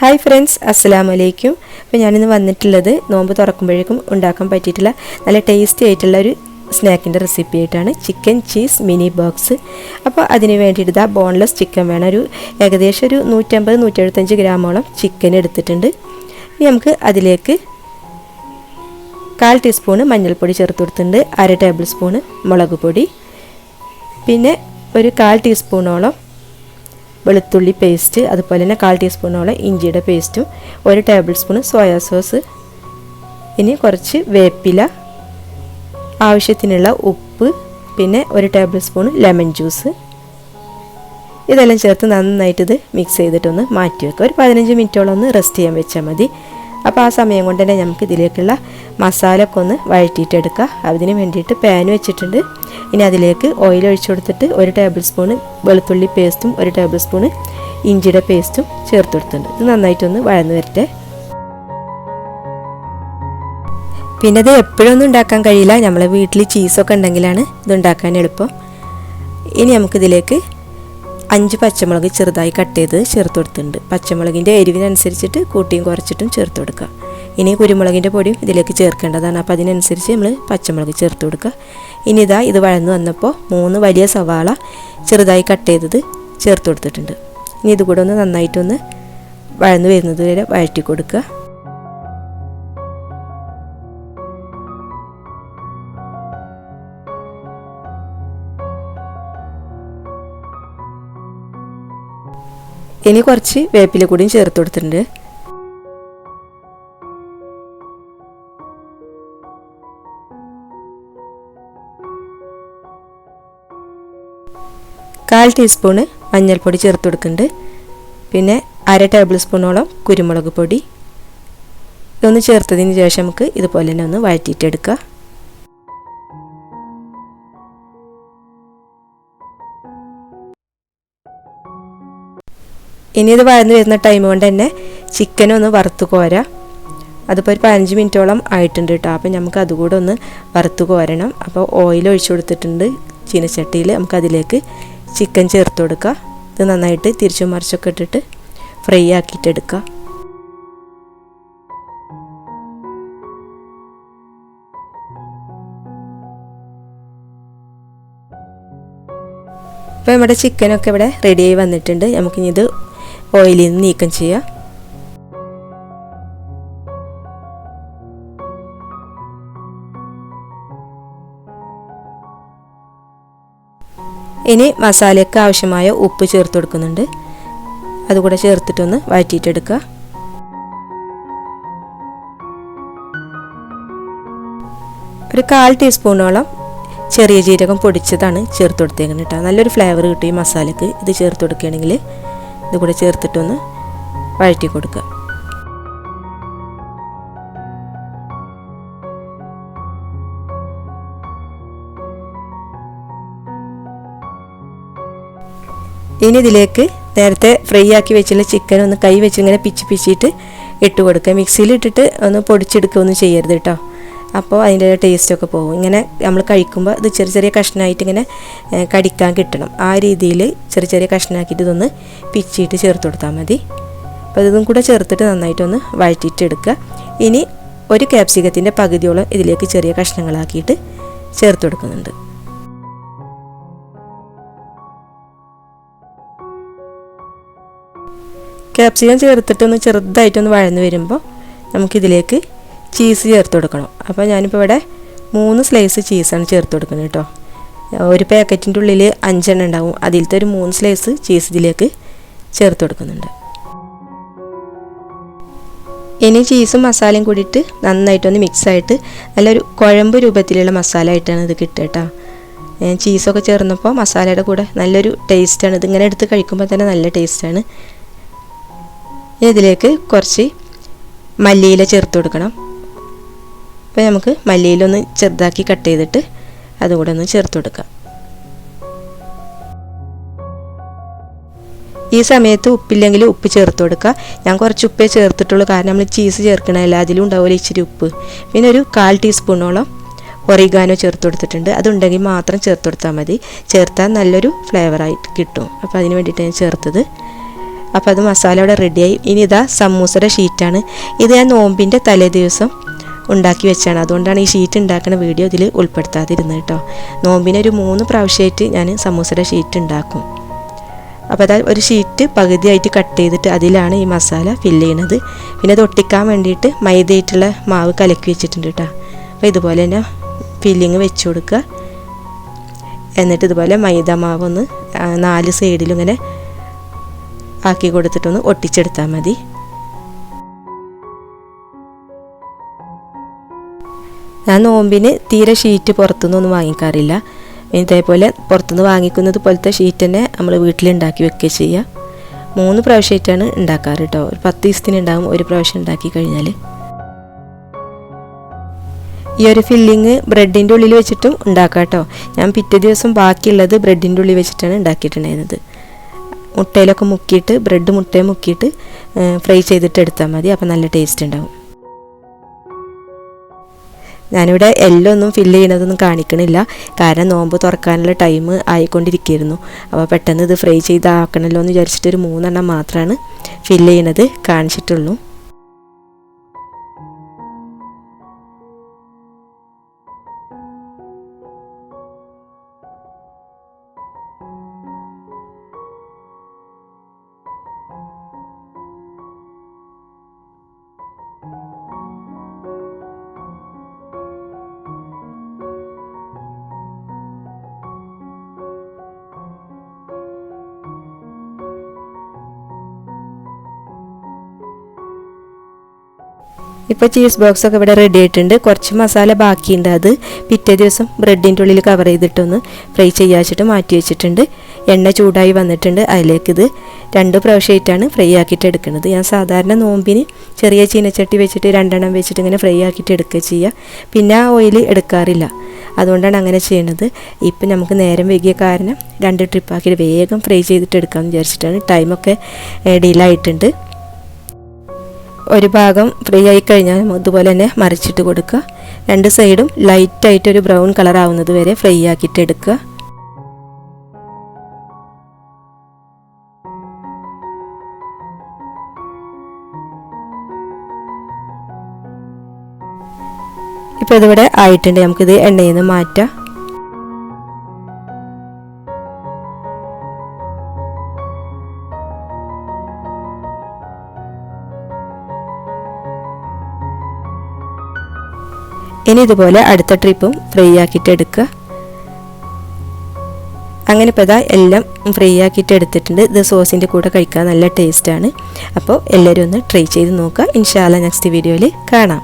Hi friends അസ്സലാമു അലൈക്കും അപ്പോൾ ഞാനിന്ന് വന്നിട്ടുള്ളത് നോമ്പ് തുറക്കുമ്പോഴേക്കും ഉണ്ടാക്കാൻ പറ്റിയിട്ടുള്ള നല്ല ടേസ്റ്റി ആയിട്ടുള്ള ഒരു സ്നാക്കിന്റെ റെസിപ്പി ആയിട്ടാണ്. ചിക്കൻ ചീസ് മിനി ബോക്സ് അപ്പോൾ അതിന് വേണ്ടിയിട്ട് ഇതാ ബോൺലെസ് ചിക്കൻ വേണം. ഒരു ഏകദേശം ഒരു നൂറ്റമ്പത് നൂറ്റെഴുപത്തഞ്ച് ഗ്രാമോളം ചിക്കൻ എടുത്തിട്ടുണ്ട്. ഇനി നമുക്ക് അതിലേക്ക് കാൽ ടീസ്പൂണ് മഞ്ഞൾപ്പൊടി ചേർത്ത് കൊടുത്തിട്ടുണ്ട്. അര ടേബിൾ സ്പൂണ് മുളക് പൊടി. പിന്നെ ഒരു കാൽ ടീസ്പൂണോളം വെളുത്തുള്ളി പേസ്റ്റ് അതുപോലെ തന്നെ കാൽ ടീസ്പൂണോളം ഇഞ്ചിയുടെ പേസ്റ്റും ഒരു ടേബിൾ സ്പൂൺ സോയാ സോസ് ഇനി കുറച്ച് വേപ്പില ആവശ്യത്തിനുള്ള ഉപ്പ് പിന്നെ ഒരു ടേബിൾ സ്പൂൺ ലെമൺ ജ്യൂസ് ഇതെല്ലാം ചേർത്ത് നന്നായിട്ട് ഇത് മിക്സ് ചെയ്തിട്ടൊന്ന് മാറ്റി വെക്കുക ഒരു പതിനഞ്ച് മിനിറ്റോളം ഒന്ന് റെസ്റ്റ് ചെയ്യാൻ വെച്ചാൽ മതി. അപ്പോൾ ആ സമയം കൊണ്ട് തന്നെ നമുക്ക് ഇതിലേക്കുള്ള മസാലക്കൊന്ന് ഒന്ന് വഴറ്റിയിട്ടെടുക്കുക. അതിന് വേണ്ടിയിട്ട് പാൻ വെച്ചിട്ടുണ്ട്. ഇനി അതിലേക്ക് ഓയിൽ ഒഴിച്ചു കൊടുത്തിട്ട് ഒരു ടേബിൾ സ്പൂണ് വെളുത്തുള്ളി പേസ്റ്റും ഒരു ടേബിൾ സ്പൂണ് ഇഞ്ചിയുടെ പേസ്റ്റും ചേർത്ത് കൊടുത്തിട്ടുണ്ട്. ഇത് നന്നായിട്ടൊന്ന് വഴന്ന് വരട്ടെ. പിന്നെ ഇത് എപ്പോഴൊന്നും ഉണ്ടാക്കാൻ കഴിയില്ല. നമ്മളെ വീട്ടിൽ ചീസൊക്കെ ഉണ്ടെങ്കിലാണ് ഇത് ഉണ്ടാക്കാൻ എളുപ്പം. ഇനി നമുക്കിതിലേക്ക് അഞ്ച് പച്ചമുളക് ചെറുതായി കട്ട് ചെയ്ത് ചേർത്ത് കൊടുത്തിട്ടുണ്ട്. പച്ചമുളകിന്റെ എരിവിനനുസരിച്ചിട്ട് കൂട്ടിയും കുറച്ചിട്ടും ചേർത്ത് കൊടുക്കുക. ഇനി കുരുമുളകിന്റെ പൊടിയും ഇതിലേക്ക് ചേർക്കേണ്ടതാണ്. അപ്പോൾ അതിനനുസരിച്ച് നമ്മൾ പച്ചമുളക് ചേർത്ത് കൊടുക്കുക. ഇനി ഇതാ ഇത് വഴന്നു വന്നപ്പോൾ മൂന്ന് വലിയ സവാള ചെറുതായി കട്ട് ചെയ്തത് ചേർത്ത് കൊടുത്തിട്ടുണ്ട്. ഇനി ഇതുകൂടെ ഒന്ന് നന്നായിട്ടൊന്ന് വഴന്നു വരുന്നത് വരെ വഴറ്റി കൊടുക്കുക. ഇനി കുറച്ച് വേപ്പില കൂടിയും ചേർത്ത് കൊടുത്തിട്ടുണ്ട്. കാൽ ടീസ്പൂണ് മഞ്ഞൾപ്പൊടി ചേർത്ത് കൊടുക്കുന്നുണ്ട്. പിന്നെ അര ടേബിൾ സ്പൂണോളം കുരുമുളക് പൊടി. ഇതൊന്ന് ചേർത്തതിന് ശേഷം നമുക്ക് ഇതുപോലെ തന്നെ ഒന്ന് വഴറ്റിയിട്ടെടുക്കുക ഇനി ഇത് വഴന്ന് വരുന്ന ടൈം കൊണ്ട് തന്നെ ചിക്കൻ ഒന്ന് വറുത്ത് കോരാം. അതിപ്പോൾ ഒരു പതിനഞ്ച് മിനിറ്റോളം ആയിട്ടുണ്ട് കേട്ടോ അപ്പോൾ നമുക്ക് അതുകൂടെ ഒന്ന് വറുത്ത് കോരണം. അപ്പോൾ ഓയിൽ ഒഴിച്ചു കൊടുത്തിട്ടുണ്ട് ചീനച്ചട്ടിയിൽ നമുക്ക് അതിലേക്ക് ചിക്കൻ ചേർത്ത് കൊടുക്കുക ഇത് നന്നായിട്ട് തിരിച്ചു മറിച്ചൊക്കെ ഇട്ടിട്ട് ഫ്രൈ ആക്കിയിട്ട് എടുക്കുക അപ്പോൾ നമ്മുടെ ചിക്കനൊക്കെ ഇവിടെ റെഡിയായി വന്നിട്ടുണ്ട്. നമുക്കിനി ഇത് ഓയിലിൽ നിന്ന് നീക്കം ചെയ്യുക. ഇനി മസാലയ്ക്ക് ആവശ്യമായ ഉപ്പ് ചേർത്ത് കൊടുക്കുന്നുണ്ട്. അതുകൂടെ ചേർത്തിട്ടൊന്ന് വഴറ്റിയിട്ടെടുക്കുക. ഒരു കാൽ ടീസ്പൂണോളം ചെറിയ ജീരകം പൊടിച്ചതാണ് ചേർത്ത് കൊടുത്തേക്കുന്നത് കേട്ടോ. നല്ലൊരു ഫ്ലേവർ കിട്ടും ഈ മസാലയ്ക്ക്. ഇത് ചേർത്ത് കൊടുക്കുകയാണെങ്കിൽ ഇത് കൂടെ ചേർത്തിട്ടൊന്ന് വഴറ്റി കൊടുക്കുക ഇനി ഇതിലേക്ക് നേരത്തെ ഫ്രൈ ആക്കി വെച്ചുള്ള ചിക്കൻ ഒന്ന് കൈ വെച്ച് ഇങ്ങനെ പിച്ച് പിച്ചിട്ട് ഇട്ട് കൊടുക്കുക മിക്സിയിൽ ഇട്ടിട്ട് ഒന്ന് പൊടിച്ചെടുക്കുകയൊന്നും ചെയ്യരുത് കേട്ടോ. അപ്പോൾ അതിന്റെ ടേസ്റ്റൊക്കെ പോകും. ഇങ്ങനെ നമ്മൾ കഴിക്കുമ്പോൾ ഇത് ചെറിയ ചെറിയ കഷ്ണമായിട്ട് ഇങ്ങനെ കടിക്കാൻ കിട്ടണം. ആ രീതിയിൽ ചെറിയ ചെറിയ കഷ്ണമാക്കിയിട്ട് ഇതൊന്ന് പിച്ചിയിട്ട് ചേർത്ത് കൊടുത്താൽ മതി. അപ്പോൾ ഇതും കൂടെ ചേർത്തിട്ട് നന്നായിട്ടൊന്ന് വഴറ്റിയിട്ട് എടുക്കുക ഇനി ഒരു ക്യാപ്സിക്കത്തിന്റെ പകുതിയോളം ഇതിലേക്ക് ചെറിയ കഷ്ണങ്ങളാക്കിയിട്ട് ചേർത്ത് കൊടുക്കുന്നുണ്ട്. ക്യാപ്സിക്കം ചേർത്തിട്ടൊന്ന് ചെറുതായിട്ടൊന്ന് വഴന്ന് വരുമ്പോൾ നമുക്കിതിലേക്ക് ചീസ് ചേർത്ത് കൊടുക്കണം. അപ്പോൾ ഞാനിപ്പോൾ ഇവിടെ മൂന്ന് സ്ലൈസ് ചീസാണ് ചേർത്ത് കൊടുക്കുന്നത് കേട്ടോ. ഒരു പാക്കറ്റിന്റെ ഉള്ളിൽ അഞ്ചെണ്ണം ഉണ്ടാവും. അതിലത്തെ ഒരു മൂന്ന് സ്ലൈസ് ചീസ് ഇതിലേക്ക് ചേർത്ത് കൊടുക്കുന്നുണ്ട്. ഇനി ചീസും മസാലയും കൂടിയിട്ട് നന്നായിട്ടൊന്ന് മിക്സായിട്ട് നല്ലൊരു കുഴമ്പ് രൂപത്തിലുള്ള മസാല ആയിട്ടാണ് ഇത് കിട്ടുക കേട്ടോ. ചീസൊക്കെ ചേർന്നപ്പോൾ മസാലയുടെ കൂടെ നല്ലൊരു ടേസ്റ്റാണ് ഇതിങ്ങനെ എടുത്ത് കഴിക്കുമ്പോൾ തന്നെ നല്ല ടേസ്റ്റാണ് ഇതിലേക്ക് കുറച്ച് മല്ലിയില ചേർത്ത് കൊടുക്കണം. അപ്പോൾ നമുക്ക് മല്ലിയിലൊന്ന് ചെറുതാക്കി കട്ട് ചെയ്തിട്ട് അതുകൂടെ ഒന്ന് ചേർത്ത് കൊടുക്കാം. ഈ സമയത്ത് ഉപ്പില്ലെങ്കിൽ ഉപ്പ് ചേർത്ത് കൊടുക്കുക. ഞാൻ കുറച്ച് ഉപ്പേ ചേർത്തിട്ടുള്ളൂ. കാരണം നമ്മൾ ചീസ് ചേർക്കണമല്ല അതിലും ഉണ്ടാവില്ല ഇച്ചിരി ഉപ്പ്. പിന്നെ ഒരു കാൽ ടീസ്പൂണോളം ഒറിഗാനോ ചേർത്ത് കൊടുത്തിട്ടുണ്ട്. അതുണ്ടെങ്കിൽ മാത്രം ചേർത്ത് കൊടുത്താൽ മതി. ചേർത്താൽ നല്ലൊരു ഫ്ലേവറായിട്ട് കിട്ടും. അപ്പോൾ അതിന് വേണ്ടിയിട്ട് ഞാൻ ചേർത്തത്. അപ്പോൾ അത് മസാല ഇവിടെ റെഡിയായി ഇനി ഇതാ സമൂസയുടെ ഷീറ്റാണ് ഇത് ഞാൻ നോമ്പിന്റെ തലേ ദിവസം ഉണ്ടാക്കി വെച്ചാണ്. അതുകൊണ്ടാണ് ഈ ഷീറ്റ് ഉണ്ടാക്കുന്ന വീഡിയോ ഇതിൽ ഉൾപ്പെടുത്താതിരുന്നത് കേട്ടോ. നോമ്പിന് ഒരു മൂന്ന് പ്രാവശ്യമായിട്ട് ഞാൻ സമൂസയുടെ ഷീറ്റ് ഉണ്ടാക്കും. അപ്പോൾ അതാ ഒരു ഷീറ്റ് പകുതിയായിട്ട് കട്ട് ചെയ്തിട്ട് അതിലാണ് ഈ മസാല ഫില്ല് ചെയ്യുന്നത് പിന്നെ അത് ഒട്ടിക്കാൻ വേണ്ടിയിട്ട് മൈദയായിട്ടുള്ള മാവ് കലക്കി വെച്ചിട്ടുണ്ട് കേട്ടോ. അപ്പോൾ ഇതുപോലെ തന്നെ ഫില്ലിങ് വെച്ച് കൊടുക്കുക. എന്നിട്ട് ഇതുപോലെ മൈദ മാവ് ഒന്ന് നാല് സൈഡിലും ഇങ്ങനെ ആക്കി കൊടുത്തിട്ടൊന്ന് ഒട്ടിച്ചെടുത്താൽ മതി. ഞാൻ നോമ്പിന് തീരെ ഷീറ്റ് പുറത്തുനിന്നൊന്നും വാങ്ങിക്കാറില്ല. ഇതേപോലെ പുറത്തുനിന്ന് വാങ്ങിക്കുന്നത് പോലത്തെ ഷീറ്റ് തന്നെ നമ്മൾ വീട്ടിലുണ്ടാക്കി വെക്കുക ചെയ്യുക മൂന്ന് പ്രാവശ്യമായിട്ടാണ് ഉണ്ടാക്കാറ് കേട്ടോ ഒരു പത്ത് ദിവസത്തിന് ഉണ്ടാകും ഒരു പ്രാവശ്യം ഉണ്ടാക്കി കഴിഞ്ഞാൽ ഈ ഒരു ഫില്ലിങ് ബ്രെഡിന്റെ ഉള്ളിൽ വെച്ചിട്ടും ഉണ്ടാക്കാം കേട്ടോ ഞാൻ പിറ്റേ ദിവസം ബാക്കിയുള്ളത് ബ്രെഡിന്റെ ഉള്ളിൽ വെച്ചിട്ടാണ് ഉണ്ടാക്കിയിട്ടുണ്ടായിരുന്നത്. മുട്ടയിലൊക്കെ മുക്കിയിട്ട് ബ്രെഡ് മുട്ടയെ മുക്കിയിട്ട് ഫ്രൈ ചെയ്തിട്ട് എടുത്താൽ മതി. അപ്പോൾ നല്ല ടേസ്റ്റ് ഉണ്ടാവും. ഞാനിവിടെ എല്ലാം ഒന്നും ഫില്ല് ചെയ്യണതൊന്നും കാണിക്കണില്ല. കാരണം നോമ്പ് തുറക്കാനുള്ള ടൈം ആയിക്കൊണ്ടിരിക്കുകയായിരുന്നു അപ്പോൾ പെട്ടെന്ന് ഇത് ഫ്രൈ ചെയ്താക്കണമല്ലോ എന്ന് വിചാരിച്ചിട്ട് ഒരു മൂന്നെണ്ണം മാത്രമാണ് ഫില്ല് ചെയ്യണത് കാണിച്ചിട്ടുള്ളൂ. ഇപ്പോൾ ചീസ് ബോക്സ് ഒക്കെ ഇവിടെ റെഡി ആയിട്ടുണ്ട്. കുറച്ച് മസാല ബാക്കിയുണ്ട് അത്. പിറ്റേ ദിവസം ബ്രെഡിന്റെ ഉള്ളിൽ കവർ ചെയ്തിട്ടൊന്ന് ഫ്രൈ ചെയ്യാ വെച്ചിട്ട് മാറ്റി വെച്ചിട്ടുണ്ട്. എണ്ണ ചൂടായി വന്നിട്ടുണ്ട് അതിലേക്ക് ഇത് രണ്ട് പ്രാവശ്യമായിട്ടാണ് ഫ്രൈ ആക്കിയിട്ട് എടുക്കുന്നത്. ഞാൻ സാധാരണ നോമ്പിന് ചെറിയ ചീനച്ചട്ടി വെച്ചിട്ട് രണ്ടെണ്ണം വെച്ചിട്ട് ഇങ്ങനെ ഫ്രൈ ആക്കിയിട്ട് എടുക്കുക ചെയ്യുക പിന്നെ ആ ഓയിൽ എടുക്കാറില്ല. അതുകൊണ്ടാണ് അങ്ങനെ ചെയ്യുന്നത് ഇപ്പം നമുക്ക് നേരം വൈകിയ കാരണം രണ്ട് ട്രിപ്പാക്കിയിട്ട് വേഗം ഫ്രൈ ചെയ്തിട്ട് എടുക്കാമെന്ന് വിചാരിച്ചിട്ടാണ്. ടൈമൊക്കെ ഡീലായിട്ടുണ്ട് ഒരു ഭാഗം ഫ്രീ ആയി കഴിഞ്ഞാൽ അതുപോലെ തന്നെ മറിച്ചിട്ട് കൊടുക്കുക. രണ്ട് സൈഡും ലൈറ്റായിട്ട് ഒരു ബ്രൗൺ കളർ ആവുന്നത് വരെ ഫ്രൈ ആക്കിയിട്ട് എടുക്കുക. ഇപ്പോൾ ഇതിവിടെ ആയിട്ടുണ്ട്. നമുക്കിത് എണ്ണയിൽ നിന്ന് മാറ്റാം. ഇനി ഇതുപോലെ അടുത്ത ട്രിപ്പും ഫ്രൈ ആക്കിയിട്ട് എടുക്കുക. അങ്ങനെ ഇപ്പോൾ ഇതാ എല്ലാം ഫ്രൈ ആക്കിയിട്ട് എടുത്തിട്ടുണ്ട്. ഇത് സോസിന്റെ കൂടെ കഴിക്കാൻ നല്ല ടേസ്റ്റാണ് അപ്പോൾ എല്ലാവരും ഒന്ന് ട്രൈ ചെയ്ത് നോക്കുക. ഇൻഷാല്ല നെക്സ്റ്റ് വീഡിയോയിൽ കാണാം.